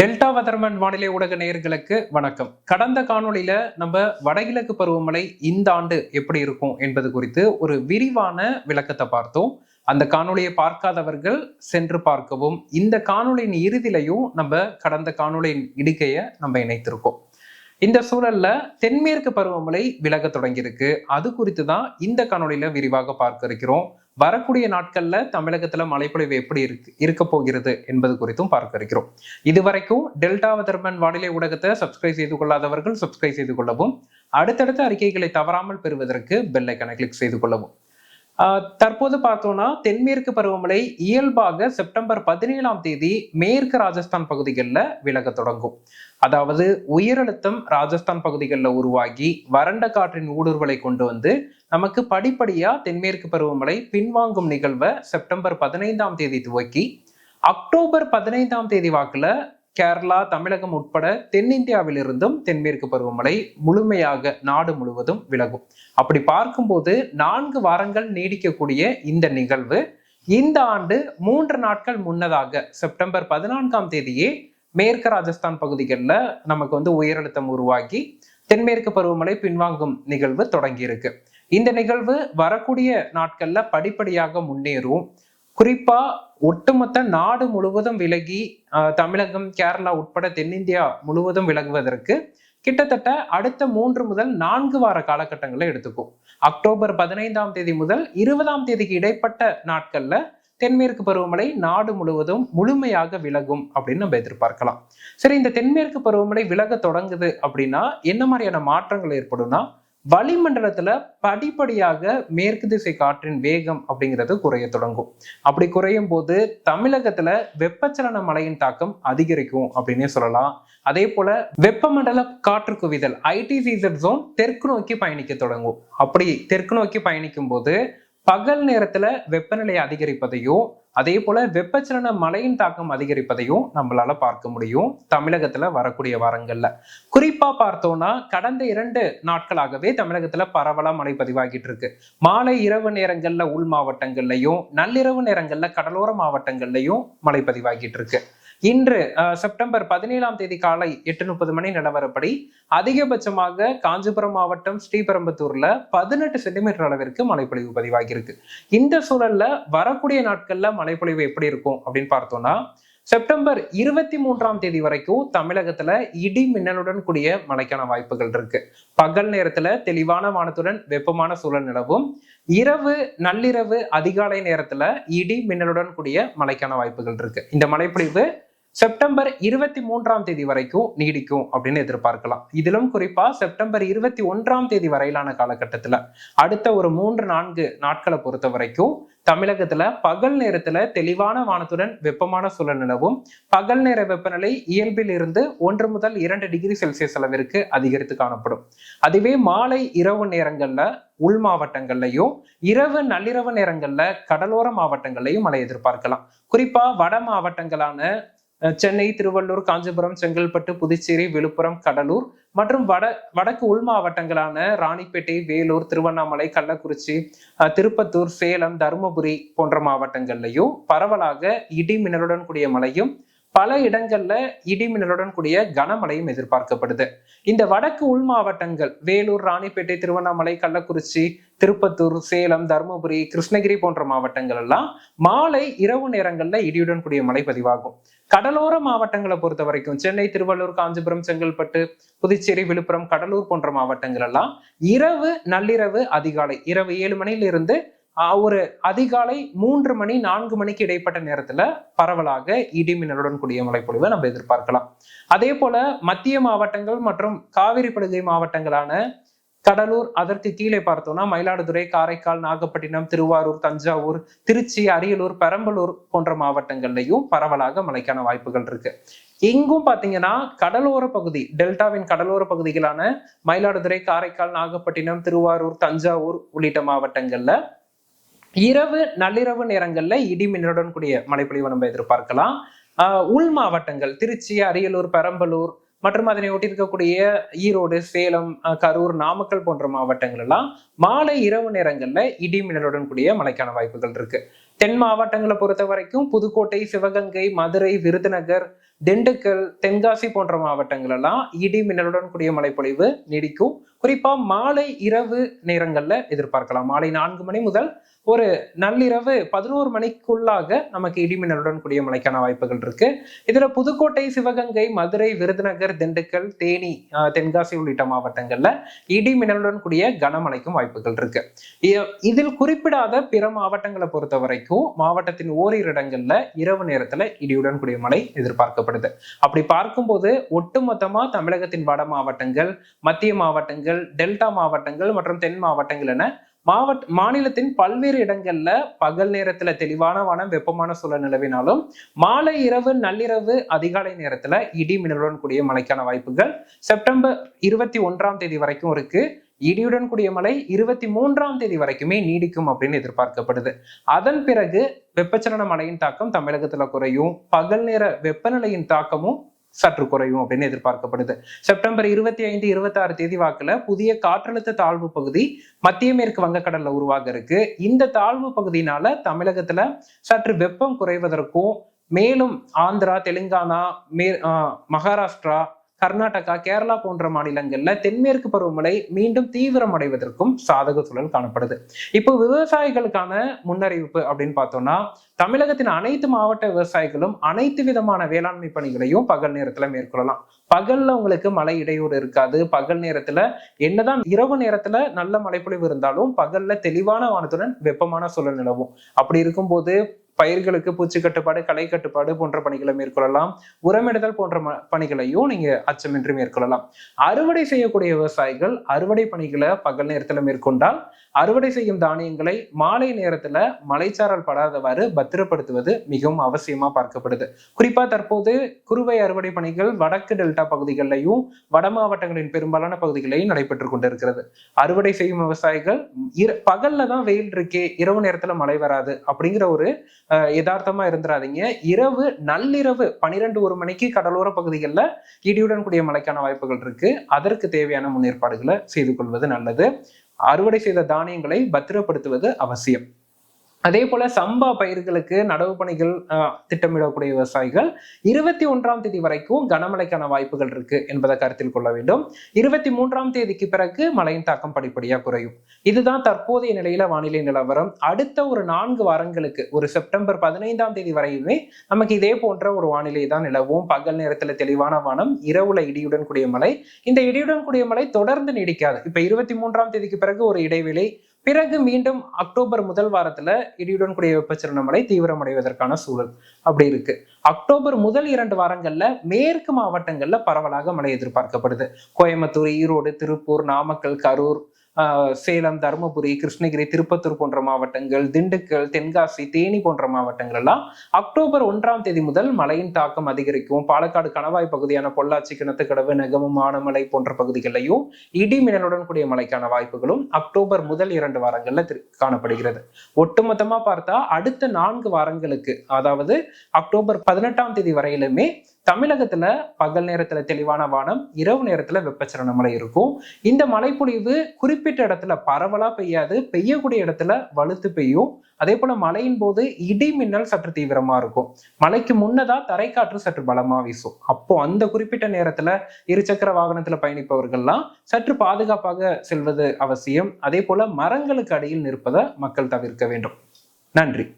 Delta weatherman வானிலை ஊடக நேயர்களுக்கு வணக்கம். கடந்த காணொலியில நம்ம வடகிழக்கு பருவமழை இந்த ஆண்டு எப்படி இருக்கும் என்பது குறித்து ஒரு விரிவான விளக்கத்தை பார்த்தோம். அந்த காணொலியை பார்க்காதவர்கள் சென்று பார்க்கவும் இந்த காணொலியின் இறுதியிலையும் நம்ம கடந்த காணொலியின் இடுக்கையை நம்ம இணைத்திருக்கோம். இந்த சூழல்ல தென்மேற்கு பருவமழை விலக தொடங்கியிருக்கு. அது குறித்து தான் இந்த காணொளியில விரிவாக பார்க்க இருக்கிறோம். வரக்கூடிய நாட்கள்ல தமிழகத்துல மழைப்பொழிவு எப்படி இருக்கு இருக்க போகிறது என்பது குறித்தும் பார்க்க இருக்கிறோம். இதுவரைக்கும் டெல்டா வதர்மன் வானிலை ஊடகத்தை சப்ஸ்கிரைப் செய்து கொள்ளாதவர்கள் சப்ஸ்கிரைப் செய்து கொள்ளவும் அடுத்தடுத்த அறிக்கைகளை தவறாமல் பெறுவதற்கு பெல் கிளிக் செய்து கொள்ளவும். தற்போது பார்த்தோம்னா தென்மேற்கு பருவமழை இயல்பாக செப்டம்பர் பதினேழாம் தேதி மேற்கு ராஜஸ்தான் பகுதிகளில் விலக தொடங்கும். அதாவது உயரழுத்தம் ராஜஸ்தான் பகுதிகளில் உருவாகி வறண்ட காற்றின் ஊடுருவலை கொண்டு வந்து நமக்கு படிப்படியா தென்மேற்கு பருவமழை பின்வாங்கும் நிகழ்வை செப்டம்பர் பதினைந்தாம் தேதி துவக்கி அக்டோபர் பதினைந்தாம் தேதி வாக்குல கேரளா தமிழகம் உட்பட தென்னிந்தியாவிலிருந்தும் தென்மேற்கு பருவமழை முழுமையாக நாடு முழுவதும் விலகும். அப்படி பார்க்கும்போது நான்கு வாரங்கள் நீடிக்கக்கூடிய இந்த நிகழ்வு இந்த ஆண்டு மூன்று நாட்கள் முன்னதாக செப்டம்பர் பதினான்காம் தேதியே மேற்கு ராஜஸ்தான் பகுதிகளில் நமக்கு வந்து உயரழுத்தம் உருவாகி தென்மேற்கு பருவமழை பின்வாங்கும் நிகழ்வு தொடங்கியிருக்கு. இந்த நிகழ்வு வரக்கூடிய நாட்கள்ல படிப்படியாக முன்னேறும். குறிப்பா ஒட்டுமொத்த நாடு முழுவதும் விலகி ஆஹ், தமிழகம் கேரளா உட்பட தென்னிந்தியா முழுவதும் விலகுவதற்கு கிட்டத்தட்ட அடுத்த மூன்று முதல் நான்கு வார காலகட்டங்களை எடுத்துக்கும். அக்டோபர் பதினைந்தாம் தேதி முதல் இருபதாம் தேதிக்கு இடைப்பட்ட நாட்கள்ல தென்மேற்கு பருவமழை நாடு முழுவதும் முழுமையாக விலகும் அப்படின்னு நம்ம எதிர்பார்க்கலாம். சரி இந்த தென்மேற்கு பருவமழை விலக தொடங்குது அப்படின்னா என்ன மாதிரியான மாற்றங்கள் ஏற்படும்னா வளிமண்டலத்துல படிப்படியாக மேற்கு திசை காற்றின் வேகம் அப்படிங்கிறது குறைய தொடங்கும். அப்படி குறையும் போது தமிழகத்துல வெப்பச்சலன மழையின் தாக்கம் அதிகரிக்கும் அப்படின்னே சொல்லலாம். அதே போல வெப்பமண்டல காற்று குவிதல் ஐடிசிசட் ஜோன் தெற்கு நோக்கி பயணிக்க தொடங்கும். அப்படி தெற்கு நோக்கி பயணிக்கும் போது பகல் நேரத்துல வெப்பநிலை அதிகரிப்பதையும் அதே போல வெப்பச்சலன மழையின் தாக்கம் அதிகரிப்பதையும் நம்மளால பார்க்க முடியும் தமிழகத்துல வரக்கூடிய வாரங்கள்ல. குறிப்பா பார்த்தோம்னா கடந்த இரண்டு நாட்களாகவே தமிழகத்துல பரவலா மழை பதிவாகிட்டு இருக்கு. மாலை இரவு நேரங்கள்ல உள் மாவட்டங்கள்லயும் நள்ளிரவு நேரங்கள்ல கடலோர மாவட்டங்கள்லயும் மழை பதிவாகிட்டு இருக்கு. இன்று செப்டம்பர் பதினேழாம் தேதி காலை எட்டு முப்பது மணி நிலவரப்படி அதிகபட்சமாக காஞ்சிபுரம் மாவட்டம் ஸ்ரீபெரும்புத்தூர்ல பதினெட்டு சென்டிமீட்டர் அளவிற்கு மழைப்பொழிவு பதிவாகியிருக்கு. இந்த சூழல்ல வரக்கூடிய நாட்கள்ல மழைப்பொழிவு எப்படி இருக்கும் அப்படின்னு பார்த்தோம்னா செப்டம்பர் இருபத்தி மூன்றாம் தேதி வரைக்கும் தமிழகத்துல இடி மின்னலுடன் கூடிய மழைக்கான வாய்ப்புகள் இருக்கு. பகல் நேரத்துல தெளிவான வானத்துடன் வெப்பமான சூழல் நிலவும். இரவு நள்ளிரவு அதிகாலை நேரத்துல இடி மின்னலுடன் கூடிய மழைக்கான வாய்ப்புகள் இருக்கு. இந்த மழைப்பொழிவு செப்டம்பர் இருபத்தி மூன்றாம் தேதி வரைக்கும் நீடிக்கும் அப்படின்னு எதிர்பார்க்கலாம். இதிலும் குறிப்பா செப்டம்பர் இருபத்தி ஒன்றாம் தேதி வரையிலான காலகட்டத்துல அடுத்த ஒரு மூன்று நான்கு நாட்களை பொறுத்த வரைக்கும் தமிழகத்துல பகல் நேரத்துல தெளிவான வானத்துடன் வெப்பமான சூழல் நிலவும். பகல் நேர வெப்பநிலை இயல்பில் இருந்து ஒன்று முதல் இரண்டு டிகிரி செல்சியஸ் அளவிற்கு அதிகரித்து காணப்படும். அதுவே மாலை இரவு நேரங்கள்ல உள் மாவட்டங்கள்லையும் இரவு நள்ளிரவு நேரங்கள்ல கடலோர மாவட்டங்கள்லயும் மழை எதிர்பார்க்கலாம். குறிப்பா வட மாவட்டங்களான சென்னை திருவள்ளூர் காஞ்சிபுரம் செங்கல்பட்டு புதுச்சேரி விழுப்புரம் கடலூர் மற்றும் வட வடக்கு உள் மாவட்டங்களான ராணிப்பேட்டை வேலூர் திருவண்ணாமலை கள்ளக்குறிச்சி அஹ், திருப்பத்தூர் சேலம் தருமபுரி போன்ற மாவட்டங்கள்லையும் பரவலாக இடி மின்னலுடன் கூடிய மழையும் பல இடங்கள்ல இடிமின்னலுடன் கூடிய கனமழையும் எதிர்பார்க்கப்படுது. இந்த வடக்கு உள் மாவட்டங்கள் வேலூர் ராணிப்பேட்டை திருவண்ணாமலை கள்ளக்குறிச்சி திருப்பத்தூர் சேலம் தருமபுரி கிருஷ்ணகிரி போன்ற மாவட்டங்கள் எல்லாம் மாலை இரவு நேரங்கள்ல இடியுடன் கூடிய மழை பதிவாகும். கடலோர மாவட்டங்களை பொறுத்த வரைக்கும் சென்னை திருவள்ளூர் காஞ்சிபுரம் செங்கல்பட்டு புதுச்சேரி விழுப்புரம் கடலூர் போன்ற மாவட்டங்கள் எல்லாம் இரவு நள்ளிரவு அதிகாலை இரவு ஏழு மணியிலிருந்து ஒரு அதிகாலை மூன்று மணி நான்கு மணிக்கு இடைப்பட்ட நேரத்துல பரவலாக இடி மின்னலுடன் கூடிய மழைப்பொழிவை நம்ம எதிர்பார்க்கலாம். அதே போல மத்திய மாவட்டங்கள் மற்றும் காவிரி படுகை மாவட்டங்களான கடலூர் அதற்கு கீழே பார்த்தோம்னா மயிலாடுதுறை காரைக்கால் நாகப்பட்டினம் திருவாரூர் தஞ்சாவூர் திருச்சி அரியலூர் பெரம்பலூர் போன்ற மாவட்டங்கள்லையும் பரவலாக மழைக்கான வாய்ப்புகள் இருக்கு. இங்கும் பாத்தீங்கன்னா கடலோர பகுதி டெல்டாவின் கடலோர பகுதிகளான மயிலாடுதுறை காரைக்கால் நாகப்பட்டினம் திருவாரூர் தஞ்சாவூர் உள்ளிட்ட மாவட்டங்கள்ல இரவு நள்ளிரவு நேரங்களில் இடி மின்னலுடன் கூடிய மழைப்பொழிவை நம்ம எதிர்பார்க்கலாம். உள் மாவட்டங்கள் திருச்சி அரியலூர் பெரம்பலூர் மற்றும் அதனை ஒட்டி இருக்கக்கூடிய ஈரோடு சேலம் கரூர் நாமக்கல் போன்ற மாவட்டங்கள் எல்லாம் மாலை இரவு நேரங்கள்ல இடி மின்னலுடன் கூடிய மழைக்கான வாய்ப்புகள் இருக்கு. தென் மாவட்டங்களை பொறுத்த வரைக்கும் புதுக்கோட்டை சிவகங்கை மதுரை விருதுநகர் திண்டுக்கல் தென்காசி போன்ற மாவட்டங்கள் எல்லாம் இடி மின்னலுடன் கூடிய மழைப்பொழிவு நீடிக்கும். குறிப்பா மாலை இரவு நேரங்கள்ல எதிர்பார்க்கலாம். மாலை நான்கு மணி முதல் ஒரு நள்ளிரவு பதினோரு மணிக்குள்ளாக நமக்கு இடிமின்னலுடன் கூடிய மழைக்கான வாய்ப்புகள் இருக்கு. இதுல புதுக்கோட்டை சிவகங்கை மதுரை விருதுநகர் திண்டுக்கல் தேனி தென்காசி உள்ளிட்ட மாவட்டங்கள்ல இடி மின்னலுடன் கூடிய கனமழைக்கும் வாய்ப்புகள் இருக்கு. இ- இதில் குறிப்பிடாத பிற மாவட்டங்களை பொறுத்த வரைக்கும் மாவட்டத்தின் ஓரிரு இடங்கள்ல இரவு நேரத்துல இடியுடன் கூடிய மழை எதிர்பார்க்கப்படுது அப்படி பார்க்கும்போது ஒட்டுமொத்தமா தமிழகத்தின் வட மாவட்டங்கள் மத்திய மாவட்டங்கள் டெல்டா மாவட்டங்கள் மற்றும் தென் மாவட்டங்கள் என மாவட்ட மாநிலத்தின் பல்வேறு இடங்கள்ல பகல் நேரத்துல தெளிவான வானம் வெப்பமான சூழல் நிலவினாலும் மாலை இரவு நள்ளிரவு அதிகாலை நேரத்துல இடி மின்னலுடன் கூடிய மழைக்கான வாய்ப்புகள் செப்டம்பர் இருபத்தி ஒன்றாம் தேதி வரைக்கும் இருக்கு. இடியுடன் கூடிய மழை இருபத்தி மூன்றாம் தேதி வரைக்குமே நீடிக்கும் அப்படின்னு எதிர்பார்க்கப்படுது. அதன் பிறகு வெப்பச்சலன மழையின் தாக்கம் தமிழகத்துல குறையும். பகல் நேர வெப்பநிலையின் தாக்கமும் சற்று குறையும் அப்படின்னு எதிர்பார்க்கப்படுது. செப்டம்பர் இருபத்தி ஐந்து இருபத்தி ஆறு தேதி வாக்குல புதிய காற்றழுத்த தாழ்வு பகுதி மத்திய மேற்கு வங்கக்கடல்ல உருவாக இருக்கு. இந்த தாழ்வு பகுதியினால தமிழகத்துல சற்று வெப்பம் குறைவதற்கும் மேலும் ஆந்திரா தெலுங்கானா மே மகாராஷ்டிரா கர்நாடகா கேரளா போன்ற மாநிலங்கள்ல தென்மேற்கு பருவமழை மீண்டும் தீவிரம் அடைவதற்கும் சாதக சூழல் காணப்படுது. இப்போ விவசாயிகளுக்கான முன்னறிவிப்பு அப்படின்னு பார்த்தோம்னா தமிழகத்தின் அனைத்து மாவட்ட விவசாயிகளும் அனைத்து விதமான வேளாண்மை பணிகளையும் பகல் நேரத்துல மேற்கொள்ளலாம். பகல்ல உங்களுக்கு மழை இடையூறு இருக்காது. பகல் நேரத்துல என்னதான் இரவு நேரத்துல நல்ல மழைப்பொழிவு இருந்தாலும் பகல்ல தெளிவான வானத்துடன் வெப்பமான சூழல் நிலவும். அப்படி இருக்கும்போது பயிர்களுக்கு பூச்சி கட்டுப்பாடு களை கட்டுப்பாடு போன்ற பணிகளை மேற்கொள்ளலாம். உரமிடுதல் போன்ற ம- பணிகளையும் நீங்க அச்சமின்றி மேற்கொள்ளலாம். அறுவடை செய்யக்கூடிய விவசாயிகள் அறுவடை பணிகளை பகல் நேரத்துல மேற்கொண்டால் அறுவடை செய்யும் தானியங்களை மாலை நேரத்துல மலைச்சாரல் படாதவாறு பத்திரப்படுத்துவது மிகவும் அவசியமா பார்க்கப்படுது. குறிப்பா தற்போது குறுவை அறுவடை பணிகள் வடக்கு டெல்டா பகுதிகளிலையும் வட மாவட்டங்களின் பெரும்பாலான பகுதிகளையும் நடைபெற்று கொண்டிருக்கிறது. அறுவடை செய்யும் விவசாயிகள் இர- பகல்ல தான் வெயில் இருக்கே இரவு நேரத்துல மழை வராது அப்படிங்கிற ஒரு யதார்த்தமா இருந்துடாதீங்க இரவு நள்ளிரவு பனிரெண்டு ஒரு மணிக்கு கடலோர பகுதிகளில் இடியுடன் கூடிய மழைக்கான வாய்ப்புகள் இருக்கு. அதற்கு தேவையான முன்னேற்பாடுகளை செய்து கொள்வது நல்லது. அறுவடை செய்த தானியங்களை பத்திரப்படுத்துவது அவசியம். அதே போல சம்பா பயிர்களுக்கு நடவு பணிகள் திட்டமிடக்கூடிய விவசாயிகள் இருபத்தி ஒன்றாம் தேதி வரைக்கும் கனமழைக்கான வாய்ப்புகள் இருக்கு என்பதை கருத்தில் கொள்ள வேண்டும். இருபத்தி மூன்றாம் தேதிக்கு பிறகு மழையின் தாக்கம் படிப்படியாக குறையும். இதுதான் தற்போதைய நிலையில வானிலை நிலவரம். அடுத்த ஒரு நான்கு வாரங்களுக்கு ஒரு செப்டம்பர் பதினைந்தாம் தேதி வரையுமே நமக்கு இதே போன்ற ஒரு வானிலை தான் நிலவும். பகல் நேரத்துல தெளிவான வானம் இரவுல இடியுடன் கூடிய மழை. இந்த இடியுடன் கூடிய மழை தொடர்ந்து நீடிக்காது. இப்ப இருபத்தி மூன்றாம் தேதிக்கு பிறகு ஒரு இடைவெளி பிறகு மீண்டும் அக்டோபர் முதல் வாரத்துல இடியுடன் கூடிய வெப்பச்சலன மழை தீவிரமடைவதற்கான சூழல் அப்படி இருக்கு. அக்டோபர் முதல் இரண்டு வாரங்கள்ல மேற்கு மாவட்டங்கள்ல பரவலாக மழை எதிர்பார்க்கப்படுது. கோயம்புத்தூர் ஈரோடு திருப்பூர் நாமக்கல் கரூர் சேலம் தருமபுரி கிருஷ்ணகிரி திருப்பத்தூர் போன்ற மாவட்டங்கள் திண்டுக்கல் தென்காசி தேனி போன்ற மாவட்டங்கள் எல்லாம் அக்டோபர் ஒன்றாம் தேதி முதல் மழையின் தாக்கம் அதிகரிக்கும். பாலக்காடு கணவாய் பகுதியான பொள்ளாச்சி கிணத்துக்கடவு நெகமும் ஆனமலை போன்ற பகுதிகளிலையும் இடி மின்னலுடன் கூடிய மழைக்கான வாய்ப்புகளும் அக்டோபர் முதல் இரண்டு வாரங்கள்ல திரு- காணப்படுகிறது. ஒட்டுமொத்தமா பார்த்தா அடுத்த நான்கு வாரங்களுக்கு அதாவது அக்டோபர் பதினெட்டாம் தேதி வரையிலுமே தமிழகத்துல பகல் நேரத்துல தெளிவான வானம் இரவு நேரத்துல வெப்பச்சலன மழை இருக்கும். இந்த மழைப்பொழிவு குறிப்பிட்ட இடத்துல பரவலா பெய்யாது பெய்யக்கூடிய இடத்துல வலுத்து பெய்யும். அதே போல மழையின் போது இடி மின்னல் சற்று தீவிரமா இருக்கும். மழைக்கு முன்னதா தரைக்காற்று சற்று பலமா வீசும். அப்போ அந்த குறிப்பிட்ட நேரத்துல இருசக்கர வாகனத்துல பயணிப்பவர்கள்லாம் சற்று பாதுகாப்பாக செல்வது அவசியம். அதே போல மரங்களுக்கு அடியில் நிற்பதை மக்கள் தவிர்க்க வேண்டும். நன்றி.